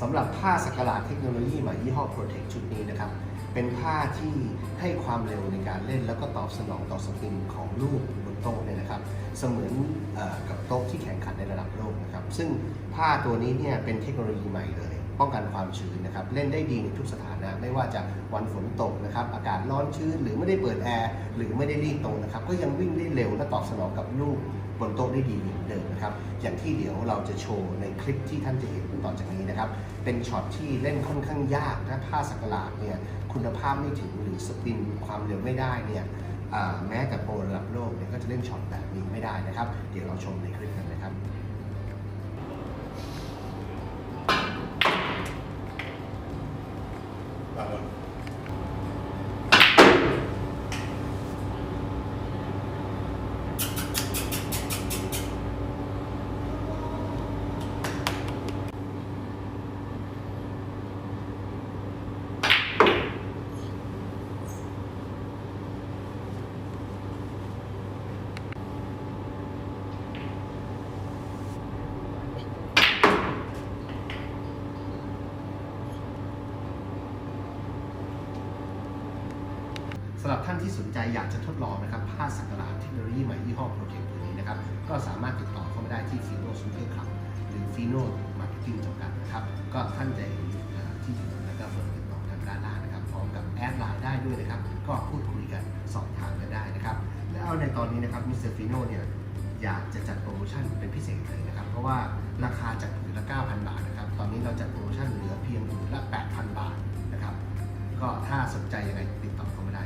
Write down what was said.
สำหรับผ้าสักหลาดเทคโนโลยีใหม่ยี่ห้อ Protect ชุดนี้นะครับ เป็นผ้าที่ให้ความเร็วในการเล่น แล้วก็ตอบสนองต่อสปินของลูกบนโต๊ะเนี่ยนะครับ เสมือนอกับโต๊ะที่แข่งขันในระดับโลกนะครับ ซึ่งผ้าตัวนี้เนี่ยเป็นเทคโนโลยีใหม่เลย ป้องกันความชื้นนะครับเล่นได้ดีในทุกสถานะ ไม่ว่าจะวันฝนตกนะครับอากาศร้อนชื้น หรือไม่ได้เปิดแอร์หรือไม่ได้รีดตรงนะครับก็ยังวิ่งได้เร็วและตอบสนองกับลูกบนโต๊ะได้ดีเหมือนเดิมนะครับอย่างที่เดี๋ยวเราจะโชว์ในคลิปที่ท่านจะเห็นต่อจากนี้นะครับเป็นช็อตที่เล่นค่อนข้างยากถ้าผ้าสักหลาดเนี่ยคุณภาพไม่ถึงหรือสปินความเร็วไม่ได้เนี่ยแม้แต่โปรระดับโลกเนี่ยก็จะเล่นช็อตแบบนี้ไม่ได้นะครับ เดี๋ยวเราชมในคลิปกันนะครับำหรับท่านที่สนใจอยากจะทดลองนะครับผ้าสักหลาดเทคโนโลยีใหม่ยี่ห้อ Protect ตัวนี้นะครับก็สามารถติดต่อเข้ามาได้ที่ Fino Super Club หรือ Fino Marketing จำกัดนะครับก็ท่านจะเห็นที่อยู่แล้วก็เบอร์ติดต่อทางด้านล่างนะครับพร้อมกับแอดไลน์ได้ด้วยนะครับก็พูดคุยกันสอบถามกันได้นะครับแล้วในตอนนี้นะครับมิสเตอร์ฟิโนเนี่ยอยากจะจัดโปรโมชั่นเป็นพิเศษเลยนะครับ เพราะว่าราคาจากผืนละ 9,000 บาทนะครับ ตอนนี้เราจัดโปรโมชั่นเหลือเพียงผืนละ 8,000 บาทนะครับ ก็ถ้าสนใจยังไงติดต่อเข้ามาได้